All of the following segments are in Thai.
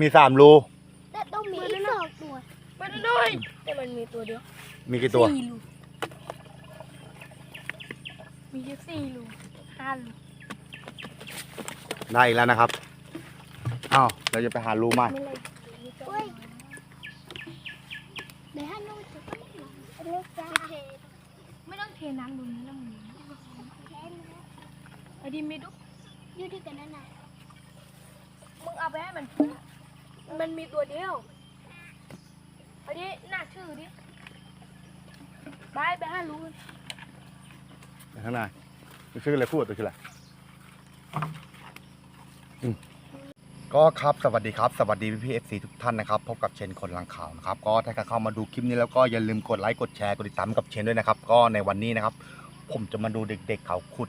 มีสามรู แต่ต้องมีอีกสองตัวมันด้วยแต่มันมีตัวเดียวมีกี่ตัว สี่รูมีแค่สี่รูห้ารูได้อีกแล้วนะครับ อ้าว เราจะไปหารูใหม่ ไม่เลยมีตัวเฮ้ยเดี๋ยวให้น้องจะต้องมาเลือกจ้าเทไม่ต้องเทน้ำดูนี้แล้วมึงไอ้ดิไม่ดูอยู่ที่กันนั่นน่ะมึงเอาไปให้มันเพื่อ มันมีตัวเดียวไอ้ดิหน้าชื่อดิบายไปห้ารูข้างในมันชื่ออะไรพูดตัวชื่ออะไรอืมก็ครับสวัสดีครับ สวัสดีพี่พีเอฟซีทุกท่านนะครับพบกับเชนคนลังข่าวนะครับก็ถ้าใครเข้ามาดูคลิปนี้แล้วก็อย่าลืมกดไลค์กดแชร์กดติดตามกับเชนด้วยนะครับ ก็ในวันนี้นะครับ ผมจะมาดูเด็ก ๆ เขาขุด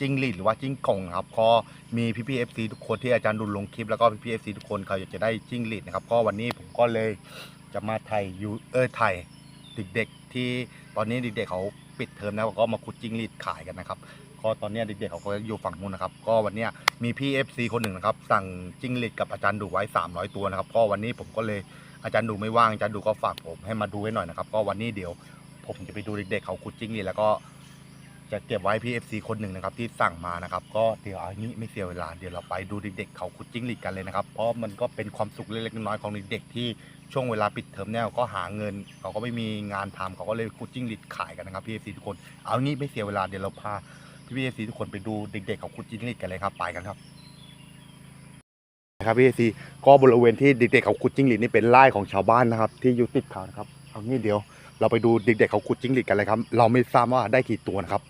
จิ้งหรีดหรือว่าจิ้งก่งครับก็มีพี่พีเอฟซีทุกคนที่อาจารย์ดูลงคลิปแล้วก็พี่พีเอฟซีทุกคนเขาอยากจะได้จิ้งหรีดนะครับก็วันนี้ผมก็เลยจะมาไทยยูเออไทยเด็กๆที่ตอนนี้เด็กๆเขาปิดเทอมแล้วก็มาขุดจิ้งหรีดขายกันนะครับก็ตอนนี้เด็กๆเขาก็อยู่ฝั่งนู้นนะครับ ก็วันนี้มีพี่ FC คนหนึ่งนะครับ สั่งจิ้งหรีดกับอาจารย์ดูไว้ 300 ตัวนะครับ ก็วันนี้ผมก็เลยอาจารย์ดูไม่ว่างอาจารย์ดูก็ฝากผมให้มาดูให้หน่อยนะครับ ก็วันนี้เดี๋ยวผมจะไปดูเด็กๆเขาขุดจิ้งหรีดแล้วก็ จะเก็บไว้พี่ FC คนหนึ่งนะครับที่สั่งมานะครับก็เดี๋ยวเอางี้ไม่เสียเวลาเดี๋ยวเราไปดูเด็กๆเขาขุดจิ้งหรีดกันเลยนะครับเพราะมันก็เป็นความสุขเล็กๆน้อยๆของเด็กๆที่ช่วงเวลาปิดเทอมเนี่ยก็หาเงินเขาก็ไม่มีงานทำเขาก็เลยขุดจิ้งหรีดขายกันนะครับพี่ FC ทุกคนเอางี้ไม่เสียเวลาเดี๋ยวเราพาพี่เอซีทุกคนไปดูเด็กๆเขาขุดจิ้งหรีดกันเลยครับไปกันครับครับพี่เอซีก็บริเวณที่เด็กๆเขาขุดจิ้งหรีดนี่เป็นไร่ของชาวบ้านนะครับ ที่อยู่ติดเขานะครับเอางี้เดี๋ยว เราไปดูเด็กๆเขาขุดจิ้งหรีดกันเลยครับ เราไม่ทราบว่าได้กี่ตัวนะครับ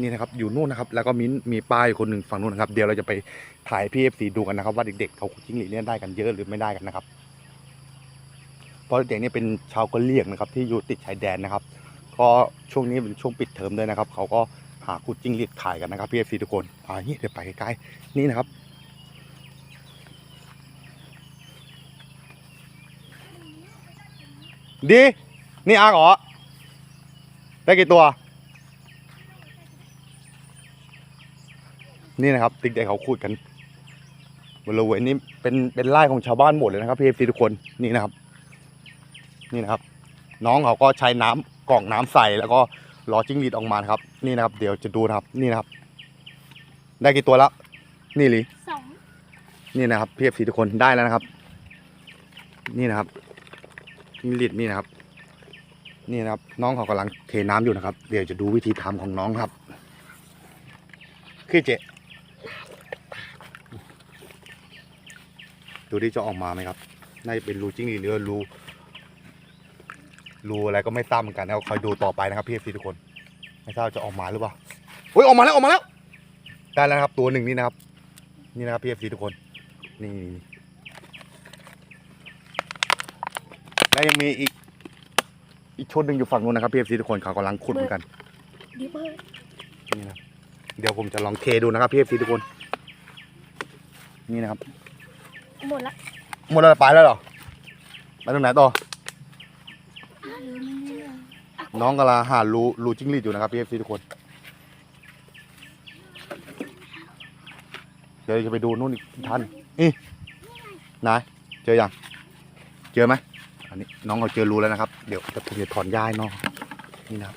นี่นะครับอยู่นู่นนะครับ แล้วก็มีมีป้ายคนหนึ่งฝั่งนู้นนะครับ เดี๋ยวเราจะไปถ่ายพี่เอฟซีดูกันนะครับ ว่าเด็กๆเขาขุดจิ้งหรีดเนี่ยได้กันเยอะหรือไม่ได้กันนะครับเพราะเด็กๆนี่เป็นชาวกะเหรี่ยงนะครับ ที่อยู่ติดชายแดนนะครับก็ช่วงนี้เป็นช่วงปิดเทอมด้วยนะครับเขาก็หาขุดจิ้งหรีดขายกันนะครับพี่เอฟซีทุกคนอ่านี่เดี๋ยวไปใกล้ๆนี่นะครับดี นี่อาเหรอ ได้กี่ตัว นี่นะครับติ๊กเด็กเขาขุดกันบริเวณนี้เป็นเป็นไร่ของชาวบ้านหมดเลยนะครับพี่เอฟซีทุกคนนี่นะครับ นี่นะครับ น้องเขาก็ใช้น้ำกล่องน้ำใส่แล้วก็รอจิ้งหรีดออกมานะครับ นี่นะครับ เดี๋ยวจะดูนะครับ นี่นะครับ ได้กี่ตัวแล้วนี่หรือสองนี่นะครับพีเอฟซีทุกคนได้แล้วนะครับ นี่นะครับจิ้งหรีดนี่นะครับ นี่นะครับ น้องเขากำลังเทน้ำอยู่นะครับ เดี๋ยวจะดูวิธีทำของน้องครับคือเจ ดูที่จะออกมาไหมครับน่าจะเป็นรูจิ้งหรีดหรือรูรูอะไรก็ไม่ทราบเหมือนกันนะคอยดูต่อไปนะครับพี่เอฟซีทุกคน ไม่ทราบจะออกมาหรือเปล่าเฮ้ยออกมาแล้วออกมาแล้ว ได้แล้วนะครับตัวหนึ่งนี่นะครับ นี่นะครับพี่เอฟซีทุกคนนี่แล้วยังมีอีก อีกชุดหนึ่งอยู่ฝั่งนู้นนะครับพี่เอฟซีทุกคนเขากำลังขุดเหมือนกันดิเบอร์นี่นะครับเดี๋ยวผมจะลองเทดูนะครับพี่เอฟซีทุกคน นี่นะครับ หมดละหมดแล้วไปแล้วเหรอไปตรงไหนต่อ น้องกำลังหารูรูจิ้งหรีดอยู่นะครับพี่เอฟซีทุกคน เดี๋ยวจะไปดูนู่นอีกท่านนี่นายเจอยังเจอไหมอันนี้น้องเขาเจอรูแล้วนะครับ เดี๋ยวจะผมจะถอนย้ายน้องนี่นะครับ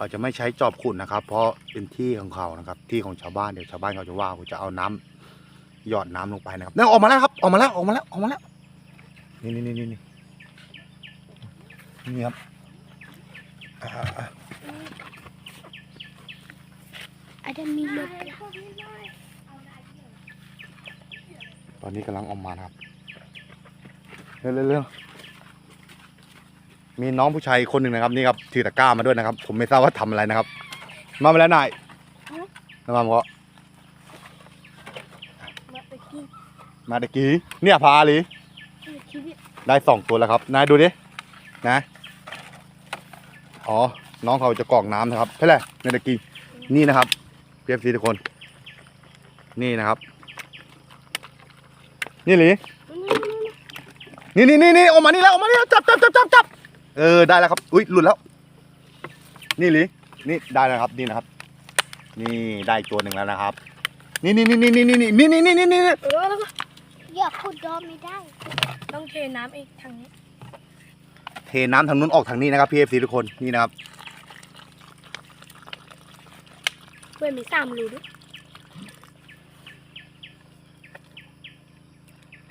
เขาจะไม่ใช้จอบขุดนะครับ เพราะเป็นที่ของเขานะครับ ที่ของชาวบ้านเดี๋ยวชาวบ้านเขาจะว่าผมจะเอาน้ำหยอดน้ำลงไปนะครับนี่ออกมาแล้วครับออกมาแล้วออกมาแล้วออกมาแล้วนี่นี่นี่นี่นี่นี่ครับอ่าอ่าอาจจะมีรถตอนนี้กำลังออกมานะครับเร็วเร็วเร็ว มีน้องผู้ชายคนหนึ่งนะครับนี่ครับถือตะกร้ามาด้วยนะครับ ผมไม่ทราบว่าทำอะไรนะครับ มาไปแล้วนายมาบอกว่ามาตะกี้มาตะกี้เนี่ยพาหรือชีวิตได้สองตัวแล้วครับนายดูดินะอ๋อน้องเขาจะกรอกน้ำนะครับเท่าไหร่ในตะกี้นี่นะครับเพียบซีทุกคน นี่นะครับ นี่หรือนี่นี่นี่นี่ออกมานี่แล้วออกมานี่แล้วจับจับจับจับจับ เออได้แล้วครับ อุ้ยหลุดแล้ว นี่หลินี่ได้แล้วครับนี่นะครับ นี่ได้อีกตัวหนึ่งแล้วนะครับ นี่นี่นี่นี่นี่นี่นี่นี่นี่นี่นี่นี่เออแล้วก็อย่าขุดดอมไม่ได้ ต้องเทน้ำอีกทางนี้เทน้ำทางนู้นออกทางนี้นะครับพี่เอฟซีทุกคนนี่นะครับเพื่อนมีสามรูด้วย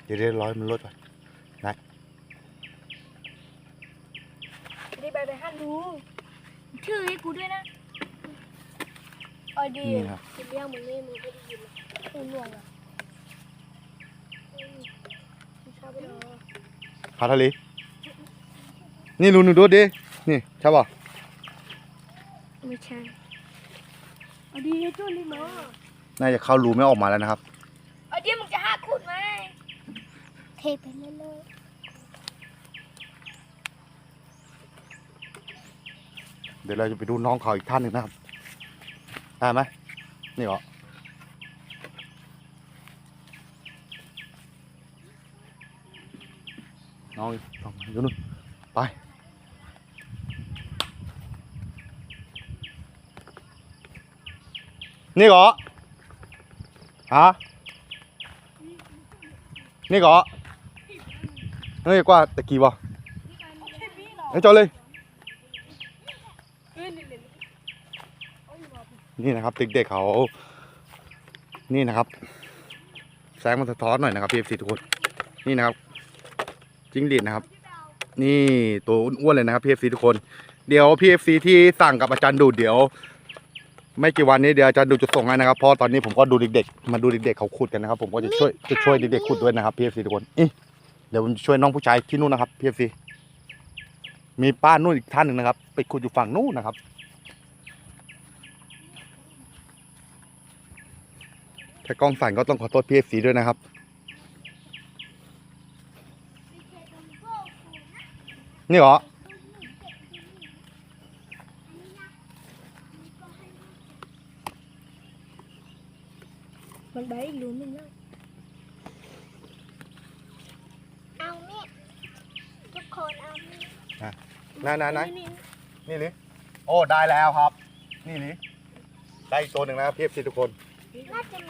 เดี๋ยวเดี๋ยวร้อยมันลดไปไปห้า รูชื่อให้กูด้วยนะเอาดีนี่นะครับจะเรียกมึงนี่มึงไม่ได้ยินหรอกกูหน่วงอะอืมมึงชอบไปเหรอพาทะเลนี่รูหนึ่งดูดิ นี่ใช่ป่ะไม่ใช่เอาดีให้จุ้นดิมาน่าจะเข้ารูไม่ออกมาแล้วนะครับเอาดีมึงจะห้าขุดไหมเทไปเรื่อยเดี๋ยวเราจะไปดูน้องเขาอีกท่านหนึ่งนะครับได้ไหมนี่เหรอน้องน้องอยู่นู่นไปนี่เหรอฮะนี่เหรอเฮ้ยกว่าตะกี้วะเฮ้ยจอเลย เฮ้ยนี่นี่ นี่นะครับเด็กๆเขานี่นะครับ แสงมันสะท้อนหน่อยนะครับพีเอฟซีทุกคนนี่นะครับจิ้งหรีดนะครับ นี่ตัวอ้วนๆเลยนะครับพีเอฟซีทุกคน เดี๋ยวพีเอฟซีที่สั่งกับอาจารย์ดูดเดี๋ยว ไม่กี่วันนี้เดี๋ยวอาจารย์ดูจะส่งให้นะครับเพราะตอนนี้ผมก็ดูเด็กๆมาดูเด็กๆเขาขุดกันนะครับ ผมก็จะช่วยจะช่วยเด็กๆขุดด้วยนะครับพีเอฟซีทุกคนอิเดี๋ยวผมช่วยน้องผู้ชายที่นู่นนะครับพีเอฟซีมีป้านู่นอีกท่านหนึ่งนะครับ ไปขุดอยู่ฝั่งนู่นนะครับ ถ้ากล้องสั่นก็ต้องขอโทษพีเอฟซีด้วยนะครับ นี่เหรอ มันไปอีกรูนึงแล้วๆเอาเนี่ยทุกคนเอาเนี่ยไหนไหนไหนนี่หรือ โอ้ ได้แล้วครับ นี่หรือ ได้อีกตัวหนึ่งนะครับพีเอฟซีทุกคนน่าจะ มี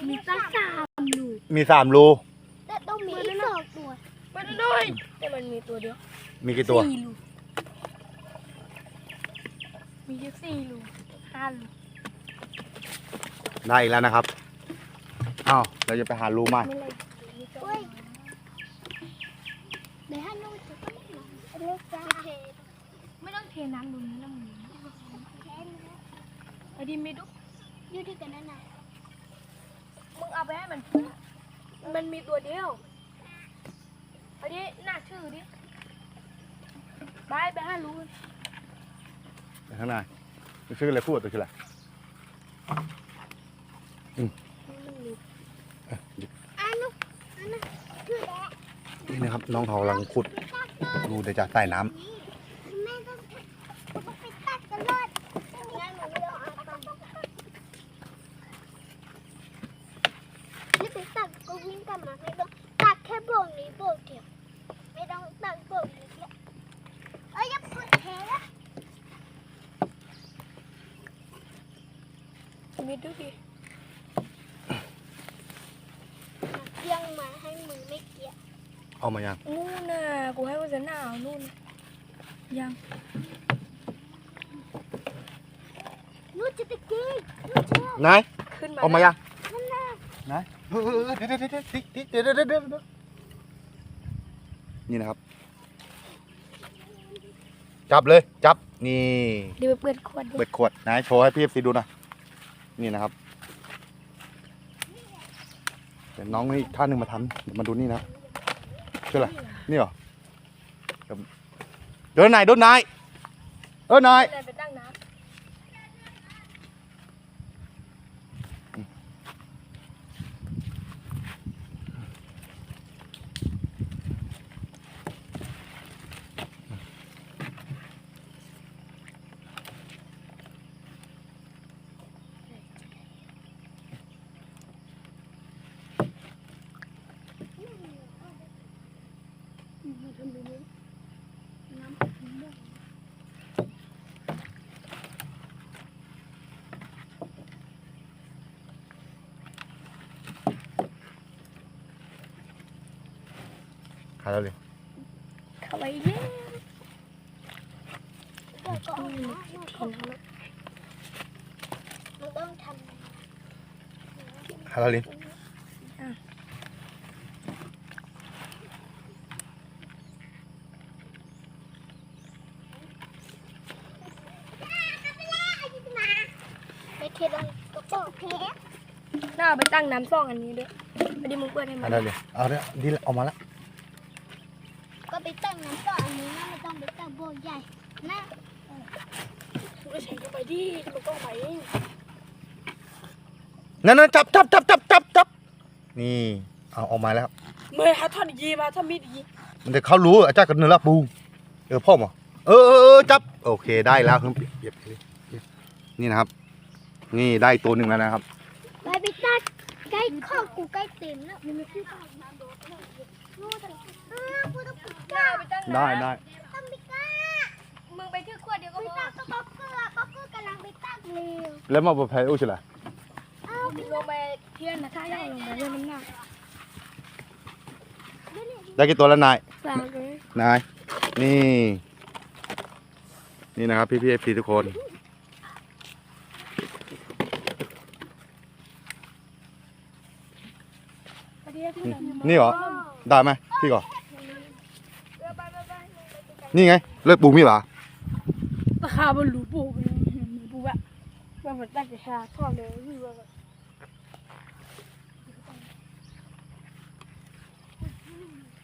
มีแค่ตั้งสามสามรูมีสามรู แต่ต้องมีอีกสองตัวไปด้วยแต่มันมีตัวเดียวมีกี่ตัว สี่รูมีแค่สี่รูห้ารูได้อีกแล้วนะครับ อ้าว เราจะไปหารูใหม่ ไม่เลยมีตัวเฮ้ยเดี๋ยวให้ลูกจะต้องหลังเลือกจะเทไม่ต้องเทน้ำตรงนี้แล้วมึงแค่นี้นะเอาดิไม่ดูอยู่ที่กันนั่นน่ะ มึงเอาไปให้มันเพื่อมันมีตัวเดียวเอาดิหน้าชื่อดิบายไปห้ารูข้างในชื่ออะไรพูดตัวชื่ออะไรอะลูกอันนั้นคือแดะนี่นะครับน้องเขากำลังขุดรูเดี๋ยวจะใส่น้ำ มิดดูดิเครื่องมาให้มึงไม่เกี่ยเอามายัง นู่นน่ะกูให้กูจะหนาวนู่นยังนู่นจะตะกี้นู่นเชื่อไหนายขึ้นมาเอามายังนั่นน่ะไหนายเออเออเออเดี๋ยวเดี๋ยวเดี๋ยวติ๊กติ๊กเดี๋ยวเดี๋ยวเดี๋ยวเดี๋ยวนี่นะครับ จับเลย จับ นี่ เดี๋ยวไปเปิดขวดดู เปิดขวดไหนายโชว์ให้พี่เอฟซีดูหน่อย นี่นะครับเดี๋ยวน้องนี่อีกท่านหนึ่งมาทำเดี๋ยวมาดูนี่นะคืออะไรนี่เหรอเดี๋ยวเดินไหนเดินไหนเดินไหนเดินไปตั้งายแล้วเลยเข้าไปเย้เดี๋ยวก็ออกมาเห็นเขาแล้วมันต้องทถ่ายแล้วเลยำไปเทลังกระบอกเพชรน่าเอาไปตั้งน้ำซ่องอันนี้ด้วยพอดีมึงเปิดให้มัถ่านยแล้วเลยเอาเนี่ยดีแล้วออกมาแล้ว ก็ไปตั้งน้ำต่ออันนี้ นะไม่ต้องไปตั้งโบใหญ่นะมึงก็ใส่เข้าไปดิมันต้องไปเองนั่นนั่นจับจับจับจับจับจับนี่ เอาออกมาแล้ว เมื่อหาท่อนยีมาท่อนมีดยีมันจะเข้ารู้อาจารย์กับเนื้อละปูเออพ่อหมอเออเออเออจับ โอเคได้แล้วครับเก็บนี่นะครับ นี่ได้ตัวหนึ่งแล้วนะครับไปไปตั้งใกล้ข้อกูใกล้เต็มแล้วมันไม่ขึ้นน้ำโดดเลยนู่นเออกูต้องปิดน่าเอาไปตั้งน้ำได้ได้ ต้องปิดก้า มึงไปถือขวดเดียวก็ไปพอตั้งก็บอกเกลือบอกเกลือกำลังไปตั้งเร็วแล้วมาประภัยอุ้ยใช่ไหมเอามึงลงไปเทียนนะถ้าย่างลงไปเรื่องน้ำหนักได้กี่ตัวแล้วนายสามเลยนาย นี่ นี่นะครับ พี่พี่เอฟซีทุกคนพอดีที่นี่นี่เหรอ ได้ไหมพี่ก่อนเออไปไปไปนี่ไง เลิกปูมีหรอ ราคาบนลูปูลูปูแบบแบบเหมือนตั้งแต่ชาชอบเลยคือว่าแบบ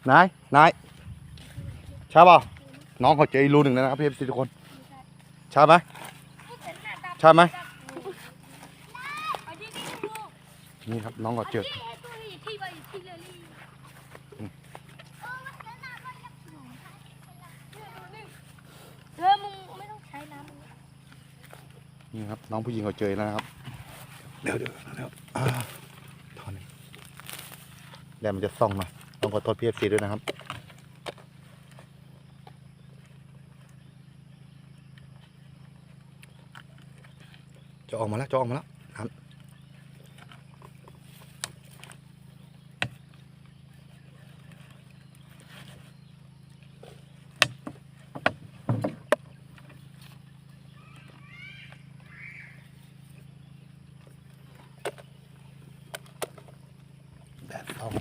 นายนายใช่ป่ะน้องเขาเจออีกรูหนึ่งแล้วนะครับพี่เอฟซีทุกคนใช่ไหมใช่ไหมนี่ดูนี่ครับน้องเขาเจอ ที่ตัวนี้ที่ไปที่เลยนี่เออมึงไม่ต้องใช้น้ำ นี่ครับ น้องผู้หญิงเขาเจอแล้วนะครับเดี๋ยวเดี๋ยวเดี๋ยวอ่าทอนแดดมันจะส่องหน่อยต้องขอโทษพี่เอฟซีด้วยนะครับจะออกมาแล้วจะออกมาแล้วครับแดดส่อง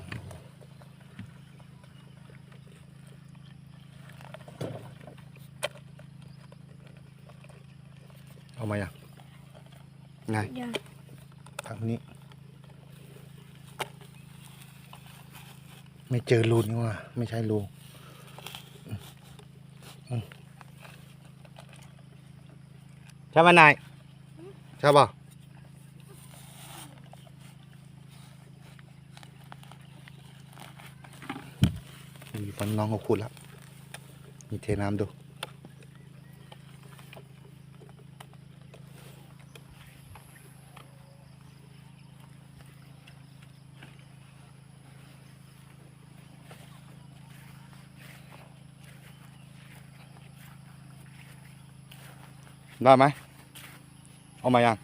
เอามาอย่าง ไงยังทางนี้ ไม่เจอรูนี่ว่า ไม่ใช่รูอืมอืมใช่ป่ะนายใช่ป่ะมีตอนน้องเขาขุดแล้วมีเทน้ำดู ได้ไหมเอามายัง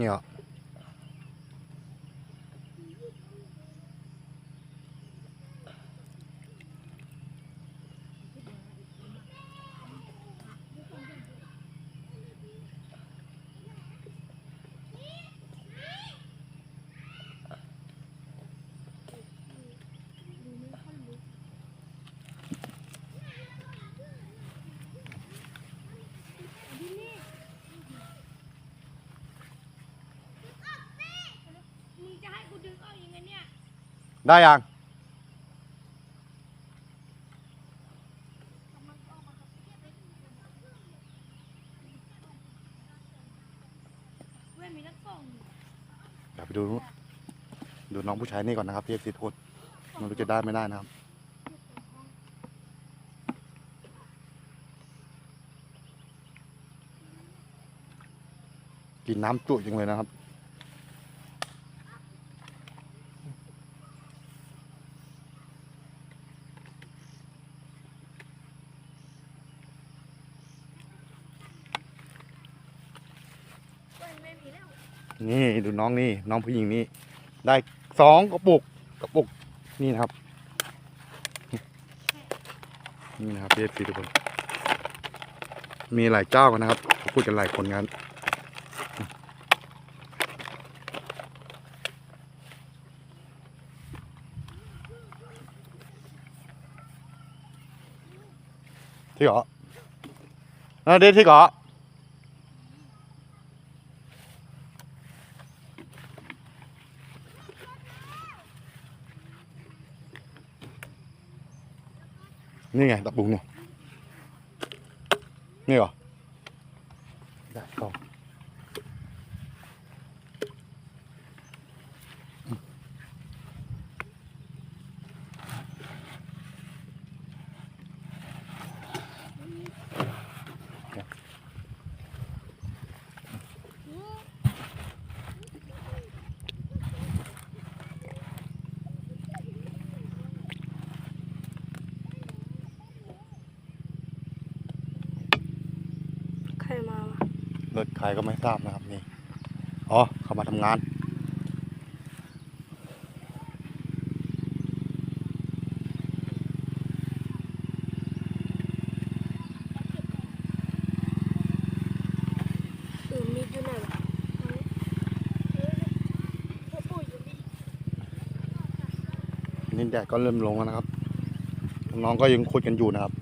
นี่ ได้ยังเดี๋ยวไปดูดูน้องผู้ชายนี่ก่อนนะครับที่เอฟซีพูดไม่รู้จะได้ไม่ได้นะครับกินน้ำจุ่ยังเลยนะครับ นี่ดูน้องนี่น้องผู้หญิงนี่ได้สองกระปุกกระปุกนี่นะครับ นี่นะครับพีเอฟซีทุกคน มีหลายเจ้ากันนะครับเขาพูดกันหลายคนกันที่เหรอนั่นเด็ที่เหรอ นี่ไงตะบุงเนี่ยนี่เหรอได้สอง ใครมาวะ รถใครก็ไม่ทราบนะครับนี่อ๋อเขามาทำงานเออมีดอยู่ไหนวะพ่อปู่อยู่นี่นี่แดดก็เริ่มลงแล้วนะครับ น้องก็ยังคุยกันอยู่นะครับ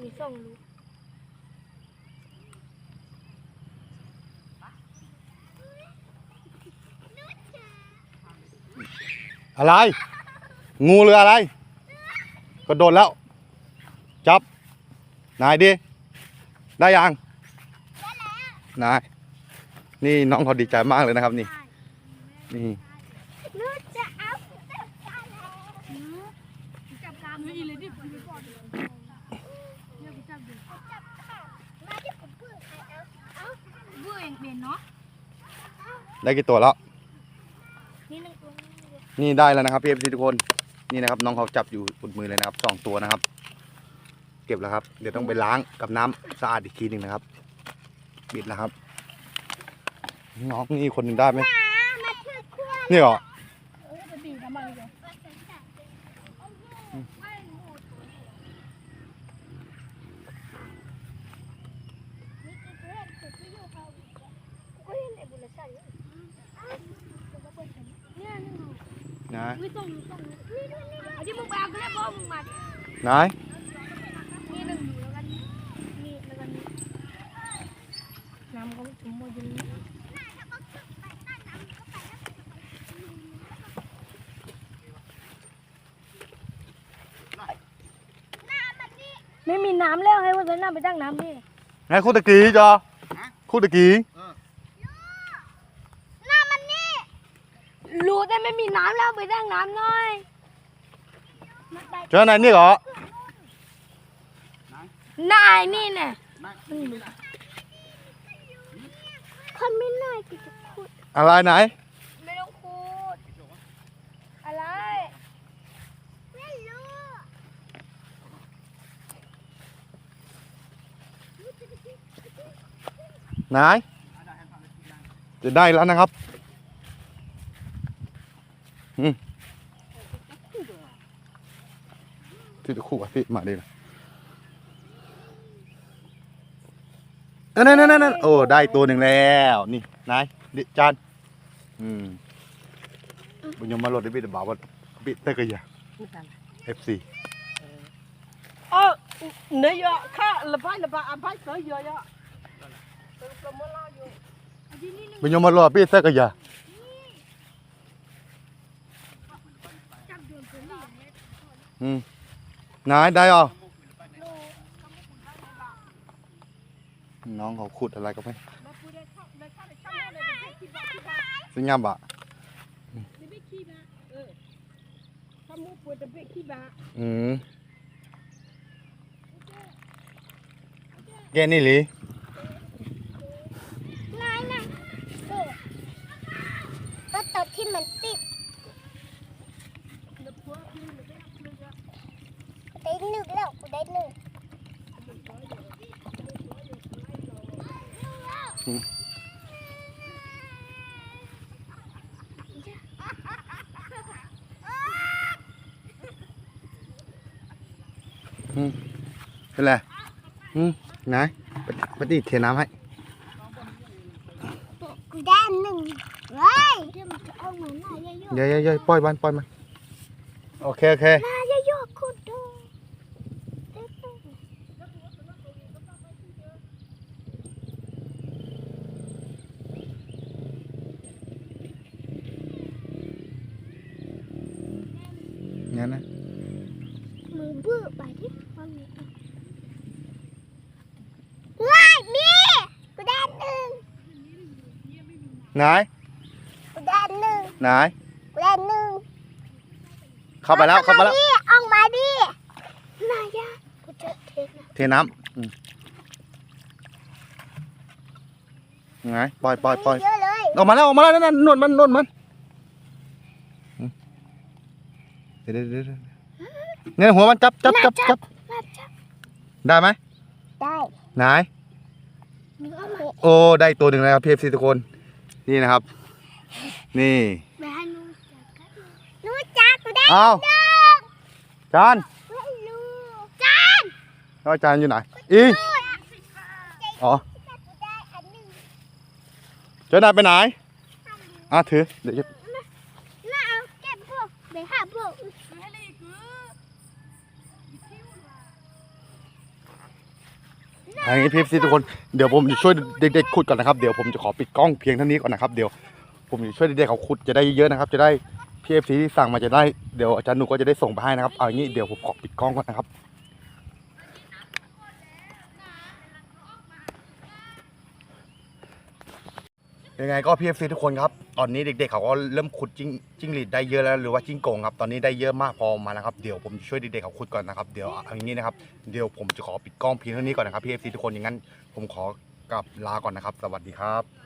มีสองลูกอะไร งูหรืออะไรก็โดนแล้ว จับ นายดิ ได้ยังนาย นี่น้องเขาดีใจมากเลยนะครับนี่ นี่นูจะเอาจับกันแล้ว จับกามนี่เลยดิผมไม่ปลอดเลยเนี่ยกูจับดู จับค่ะมาที่ผมพูดใครเอาเอา เบื่อเองเป็นเนาะ ได้กี่ตัวแล้วนี่หนึ่งตัวนี่เลยนี่ได้แล้วนะครับพี่เอฟซีทุกคน นี่นะครับ น้องเขาจับอยู่บนมือเลยนะครับสองตัวนะครับ เก็บแล้วครับ เดี๋ยวต้องไปล้างกับน้ำสะอาดอีกทีหนึ่งนะครับปิดแล้วครับ น้องนี่คนหนึ่งได้ไหมมามาช่วยคั่วนี่เหรอ นาย ไม่ส่งส่งนี่ด้วยนี่ด้วยที่มึงไปเอาก็ได้พ่อมึงมาดิ นาย นี่หนึ่งอยู่แล้วกันนี่แล้วกันนี่น้ำก็ถึงหมดอยู่นี่ ไม่มีน้ำแล้วให้วันนั้นไปตั้งน้ำดิ นายคู่ตะกี้จ้ะคู่ตะกี้ เจอนายนี่เหรอนายนี่เนี่ยคนไม่น่าจะจะพูดอะไรไหน ไม่ต้องพูดอะไร ไม่รู้นายจะได้แล้วนะครับ อืม ที่คู่กับพี่มาดีนะเนั่นนั่นนั่นโอ้ได้ตัวหนึ่งแล้วนี่นายดิจานอืมบุญยมมาหลดได้บิดบ่าวว่าบิดเตกยาเอฟซีเออเนี่ยข้าระบายระบายอันไปเสยเยอะบุญยมมาหลดบิดเตกยาอืม นายได้เหรอน้องเขาขุดอะไรก็ไม่สิงามบะ Kamu pun tebik kiba. อืมแกนี่หรือนายนะเออก็ตอนที่มันติดได้ หนึ่งแล้วกูได้หนึ่งเป็นไรอืมนายไปไปตีเทน้ำให้กูได้หนึ่งเฮ้ยเดี๋ยวมันจะเอาเหมือนนายยโยเย้ยเย้ยปล่อยมันปล่อยมันโอเคโอเคนายยโยกูดูเด็ก งั้นนะ มือบื้อไปดิฟังนี้ว้ายนี่กูได้หนึ่ง นายกูได้หนึ่งนายกูได้หนึ่งเข้าไปแล้วเข้าไปแล้วออกมาดินายยะกูจะเทนะเทน้ำอืมไงปล่อยปล่อยปล่อยเยอะเลยออกมาแล้วออกมาแล้วนั่นนั่นนวดมันนวดมันอืมเดี๋ยวเดี๋ยวเดี๋ยวเดี๋ยวเนี่ยหัวมันจับจับจับจับมาจับได้ไหมได้ไหนมึงเอามาโอ้ได้ตัวหนึ่งแล้วครับพีเอฟซีทุกคน นี่นะครับ นี่ไปให้หนูจับกันหนูจับกูได้อ้าวหนึ่งจานไม่รู้จานแล้วจานอยู่ไหนอีอ๋อกูได้อันหนึ่งเจ้านายไปไหนอะถือเดี๋ยวจะ น่าเอาเก็บพวกไปหาพวก อย่างนี้พีเอฟซีทุกคนเดี๋ยวผมจะช่วยเด็กๆขุดก่อนนะครับเดี๋ยวผมจะขอปิดกล้องเพียงเท่านี้ก่อนนะครับเดี๋ยวผมจะช่วยเด็กๆเขาขุดจะได้เยอะนะครับ จะได้พีเอฟซีที่สั่งมาจะได้เดี๋ยวอาจารย์หนูก็จะได้ส่งไปให้นะครับเอาอย่างนี้เดี๋ยวผมขอปิดกล้องก่อนนะครับ ยังไงก็พีเอฟซีทุกคนครับตอนนี้เด็กๆเขาก็เริ่มขุดจิ้งจิ้งหรีดได้เยอะแล้วหรือว่าจิ้งโกงครับตอนนี้ได้เยอะมากพอมาแล้วครับเดี๋ยวผมช่วยเด็กๆเขาขุดก่อนนะครับเดี๋ยวเอาอย่างนี้นะครับเดี๋ยวผมจะขอปิดกล้องเพียงเท่านี้ก่อนนะครับพีเอฟซีทุกคนอย่างนั้นผมขอกลับลาก่อนนะครับ สวัสดีครับ